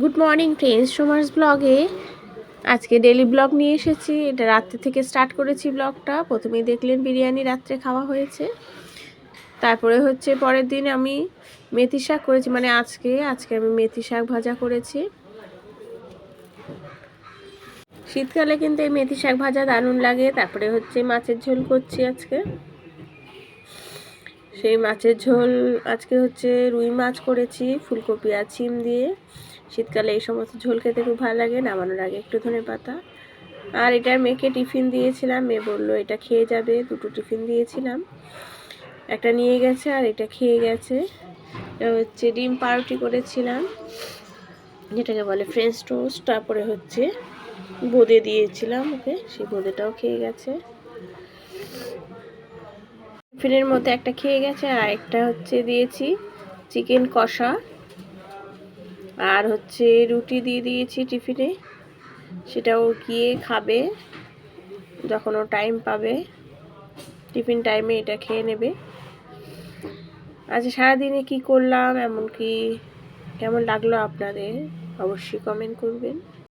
Good morning friends সোমার্স ব্লগে আজকে daily blog নিয়ে এসেছি। এটা রাত্রে থেকে স্টার্ট করেছি ব্লগটা প্রথমেই দেখলেন বিরিয়ানি রাত্রে খাওয়া হয়েছে। তারপরে হচ্ছে পরের দিন আমি মেথি শাক করেছি। মানে আজকে আজকে আমি মেথি শাক ভাজা করেছি। শীতকালে কিন্তু এই মেথি শাক ভাজা দারুণ লাগে। তারপরে হচ্ছে মাছের ঝোল করছি আজকে। সেই মাছের ঝোল আজকে হচ্ছে রুই মাছ করেছি, ফুলকপি আর ছিম দিয়ে। শীতকালে এই সমস্ত ঝোল খেতে খুব ভালো লাগে নামানোর আগে একটু ধনে পাতা। আর এটার মেয়েকে টিফিন দিয়েছিলাম, মেয়ে বলল এটা খেয়ে যাবে, দুটো টিফিন দিয়েছিলাম। একটা নিয়ে গেছে আর এটা খেয়ে গেছে। হচ্ছে ডিম পাউরুটি করেছিলাম, যেটাকে বলে ফ্রেঞ্চ টোস্ট তারপরে হচ্ছে বোঁদে দিয়েছিলাম ওকে, সেই বোঁদেটাও খেয়ে গেছে। টিফিনের মধ্যে একটা খেয়ে গেছে আর একটা হচ্ছে দিয়েছি চিকেন কষা। আর হচ্ছে রুটি দিয়ে দিয়েছি টিফিনে। সেটাও গিয়ে খাবে, যখন ও টাইম পাবে, টিফিন টাইমে এটা খেয়ে নেবে। আচ্ছা সারাদিনে কি করলাম? এমনকি কেমন লাগল আপনাদের? অবশ্যই কমেন্ট করবেন।